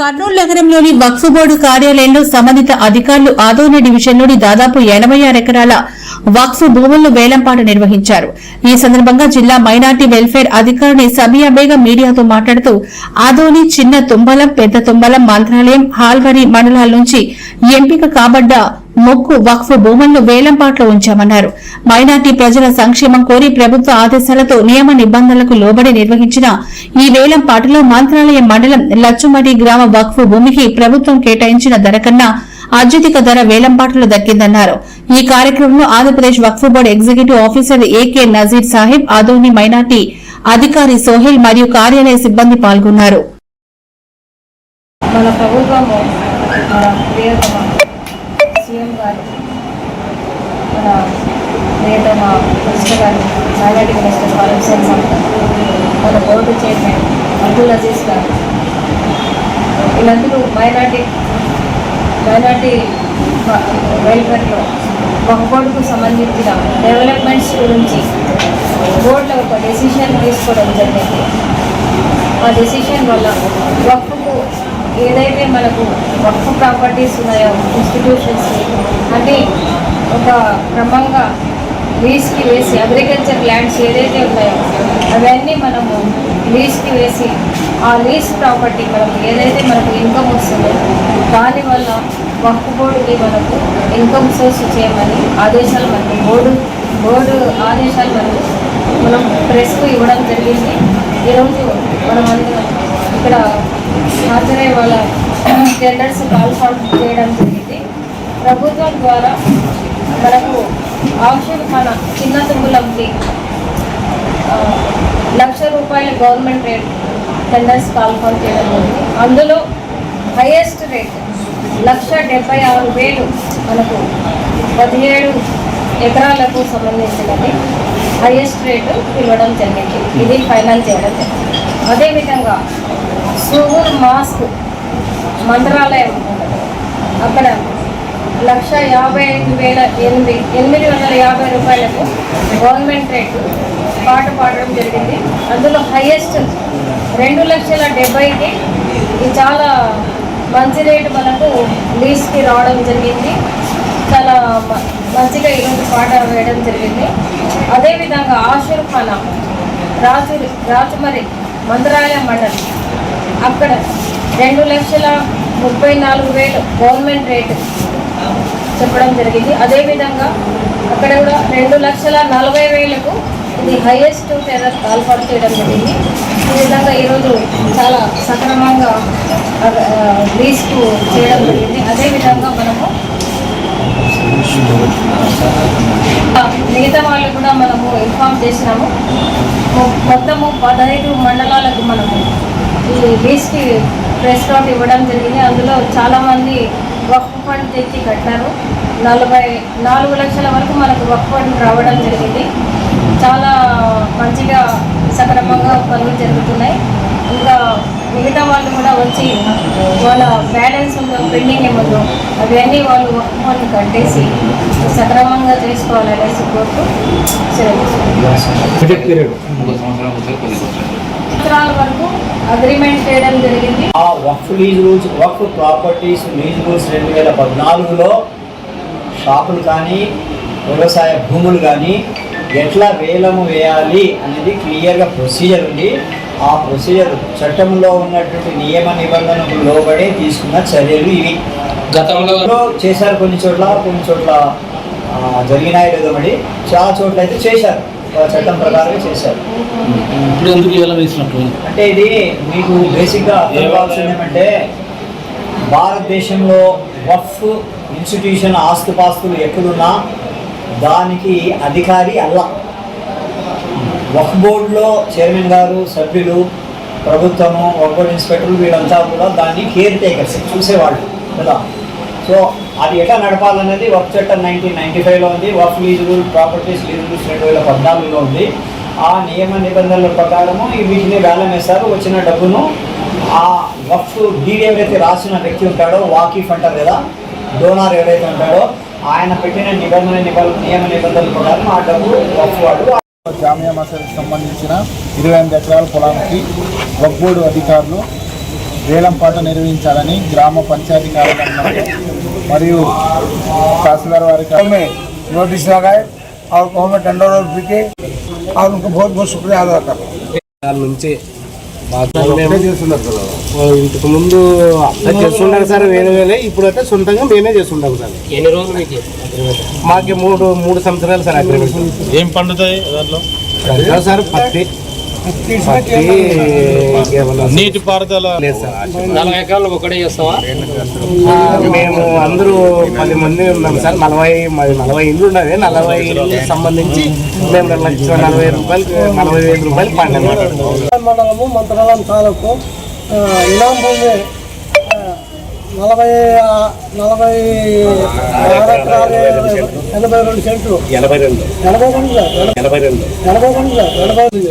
కర్నూలు నగరంలోని వక్ఫ్ బోర్డు కార్యాలయంలో సంబంధిత అధికారులు ఆదోని డివిజన్లోని దాదాపు ఎనభై ఆరు ఎకరాల వక్ఫ్ భూములను వేలంపాట నిర్వహించారు. ఈ సందర్భంగా జిల్లా మైనార్టీ వెల్ఫేర్ అధికారిని సబియా బేగం మీడియాతో మాట్లాడుతూ ఆదోని చిన్న తుంబలం పెద్ద తుంబలం మంత్రాలయం హాల్వరి మండలాల నుంచి ఎంపిక కాబడ్డ మొక్కు వక్ఫ్ భూములను వేలంపాట్లో ఉంచామన్నారు. మైనార్టీ ప్రజల సంక్షేమం కోరి ప్రభుత్వ ఆదేశాలతో నియమ నిబంధనలకు లోబడి నిర్వహించిన ఈ వేలంపాటలో మంత్రాలయం మండలం లచ్చుమడి గ్రామ వక్ఫ్ భూమికి ప్రభుత్వం కేటాయించిన ధర కన్నా అత్యధిక ధర వేలంపాటలు దక్కిందన్నారు. ఈ కార్యక్రమంలో Andhra Pradesh Waqf board executive officer AK Nazir Sahib Adoni minority అధికారి సోహెల్ మరియు కార్యాలయ సిబ్బంది పాల్గొన్నారు. మన ప్రభుత్వము మన ప్రియతమ సీఎం గారు మన ప్రియతమ మినిస్టర్ గారు మైనార్టీ మినిస్టర్ ఫారెన్ హుసేన్ మన బోర్డు చైర్మన్ అబ్దుల్ అజీజ్ గారు. వీళ్ళందరూ మైనార్టీ మైనార్టీ వెల్ఫేర్లో ఒక బోర్డుకు సంబంధించిన డెవలప్మెంట్స్ గురించి బోర్డులో ఒక డెసిషన్ తీసుకోవడం జరిగింది. ఆ డెసిషన్ వల్ల వక్ఫ్కు ఏదైతే మనకు వక్ఫ్ ప్రాపర్టీస్ ఉన్నాయో ఇన్స్టిట్యూషన్స్ అంటే ఒక క్రమంగా లీజ్కి వేసి అగ్రికల్చర్ ల్యాండ్స్ ఏదైతే ఉన్నాయో అవన్నీ మనము లీజ్కి వేసి ఆ లీజ్ ప్రాపర్టీ మనకు ఏదైతే మనకు ఇన్కమ్ వస్తుందో దానివల్ల వక్ఫ్ బోర్డుకి మనకు ఇన్కమ్ సోర్స్ చేయమని ఆదేశాలు మనకు బోర్డు బోర్డు ఆదేశాలు మనకు మనం ప్రెస్కు ఇవ్వడం జరిగింది. ఈరోజు మనం అందరం ఇక్కడ హాజరయ్యే వాళ్ళ టెండర్స్ కాల్ చేయడం జరిగింది. ప్రభుత్వం ద్వారా మనకు ఆప్షన్ మన చిన్న తుమ్ములంకి లక్ష రూపాయల గవర్నమెంట్ రేట్ టెండర్స్ కాల్ఫామ్ చేయడం అందులో హైయెస్ట్ రేట్ లక్ష డెబ్బై ఆరు వేలు మనకు పదిహేడు ఎకరాలకు సంబంధించినది హైయెస్ట్ రేటు ఇవ్వడం జరిగింది. ఇది ఫైనల్ చేయడం జరిగింది. అదేవిధంగా సూర్ మాస్క్ మంత్రాలయం అక్కడ లక్ష యాభై ఐదు వేల ఎనిమిది ఎనిమిది వందల యాభై రూపాయలకు గవర్నమెంట్ రేటు పాట పాడడం జరిగింది. అందులో హైయెస్ట్ రెండు లక్షల డెబ్బైకి ఇది చాలా మంచి రేటు మనకు లీజ్కి రావడం జరిగింది. చాలా మ- మంచిగా ఈరోజు పాట వేయడం జరిగింది. అదేవిధంగా ఆషుర్ ఖానా రాజు రాజుమరి మంత్రాలయం మండలి అక్కడ రెండు లక్షల ముప్పై నాలుగు వేలు గవర్నమెంట్ రేటు చెప్పడం జరిగింది. అదేవిధంగా అక్కడ కూడా రెండు లక్షల నలభై వేలకు ఇది హైయెస్ట్ టెర్రర్ కాల్పాటు చేయడం జరిగింది. ఈ విధంగా ఈరోజు చాలా సక్రమంగా లీజ్కు చేయడం జరిగింది. అదేవిధంగా మనము మిగతా వాళ్ళు కూడా మనము ఇన్ఫామ్ చేసినాము. మొత్తము పదహైదు మండలాలకు మనము ఈ లీజ్కి ప్రెస్ నోట్ ఇవ్వడం జరిగింది. అందులో చాలామంది వక్ఫ్ ఫండ్ తెచ్చి కట్టారు. నలభై నాలుగు లక్షల వరకు మనకు వక్ఫ్ ఫండ్ రావడం జరిగింది. చాలా మంచిగా సక్రమంగా పనులు జరుగుతున్నాయి. ఇంకా మిగతా వాళ్ళు కూడా వచ్చి వాళ్ళ బ్యాలెన్స్ ఉందో పెండింగ్ ఏముందో అవన్నీ వాళ్ళు వక్ఫ్ ఫండ్ కట్టేసి సక్రమంగా చేసుకోవాలనేసి కోరుతూ సెలవు సంవత్సరాల వరకు అగ్రిమెంట్ చేయడం జరిగింది. ఆ Waqf lease rules Waqf properties lease rules రెండు వేల పద్నాలుగులో షాపులు కానీ వ్యవసాయ భూములు కానీ ఎట్లా వేలము వేయాలి అనేది క్లియర్గా ప్రొసీజర్ ఉంది. ఆ ప్రొసీజర్ చట్టంలో ఉన్నటువంటి నియమ నిబంధనలకు లోబడే తీసుకున్న చర్యలు ఇవి. గతంలో చేశారు కొన్ని చోట్ల కొన్ని చోట్ల జరిగినాయి లేదో మరి చాలా చోట్ల అయితే చేశారు. చట్టం ప్రకారమే చేశారు. ఇప్పుడు ఎందుకు ఇలా వేసినట్టు? అంటే ఇది మీకు బేసిక్గా అర్థం కావాల్సింది ఏమంటే భారతదేశంలో వఫ్ ఇన్స్టిట్యూషన్ ఆస్తుపాస్తులు ఎక్కడున్నా దానికి అధికారి అల్లా. వఫ్ బోర్డులో చైర్మన్ గారు సభ్యులు ప్రభుత్వము వఫ్ బోర్డు ఇన్స్పెక్టర్లు వీళ్ళంతా కూడా దాన్ని కేర్ టేకర్స్ చూసేవాళ్ళు కదా. సో అది ఎట్లా నడపాలనేది వర్క్ చట్టం నైన్టీన్ నైన్టీ ఫైవ్లో ఉంది. Work lease rule properties lease rules రెండు వేల పద్నాలుగులో ఉంది. ఆ నియమ నిబంధనల ప్రకారము ఈ వీటిని వేలం వేస్తారు వచ్చిన డబ్బును ఆ వఫ్ డీడ్ ఎవరైతే రాసిన వ్యక్తి ఉంటాడో వాకిఫ్ అంటారు కదా డోనార్ ఎవరైతే ఉంటాడో ఆయన పెట్టిన నిబంధన నిబంధన నియమ నిబంధనల ప్రకారం ఆ డబ్బు వఫ్ వాడు జామియా మసీద్కి సంబంధించిన ఇరవై ఎనిమిది ఎకరాల పొలానికి వక్బోర్డు అధికారులు వేలంపాట నిర్వహించాలని గ్రామ పంచాయతీ కార్యాలయం మరియు तहसीलदार वाले में नोटिस लगाए और गाँव में टेंडर और बिके और उनको बहुत बहुत शुक्रिया अदा करता हूँ వాళ్ళ నుంచి మాకు మేము ఇంతకు ముందు అప్లై చేస్తుండే సార్ వేరే వేరే ఇప్పుడైతే సొంతంగా మేమే చేస్తుంటాం సార్ ఎన్ని రోజులు మీకు మాకు మూడు మూడు సంవత్సరాలు సార్ అగ్రిమెంట్ ఏం పండుతాయి దాంట్లో దాంట్లో సార్ పత్తి పత్తి ఇంకేమన్నా నీటి పారుదల లేదు సార్. నలభై ఎకరాలు ఒకటే చేస్తావా? మేము అందరూ పది మంది ఉన్నాం సార్. నలభై మాది నలభై ఇల్లు ఉన్నది నలభై ఇల్లు సంబంధించి మేము రెండు లక్షల నలభై రూపాయలు నలభై వేల రూపాయలు పండాం మండలము మంత్రాలం తాలూకు ఇనాం భూమి నలభై నలభై ఆరు ఎకరాలు ఎనభై రెండు సెంట్లు. ఎనభై రెండు. ఎనభై రెండు సార్, ఎనభై రెండు. ఎనభై రెండు ఎనభై రెండు.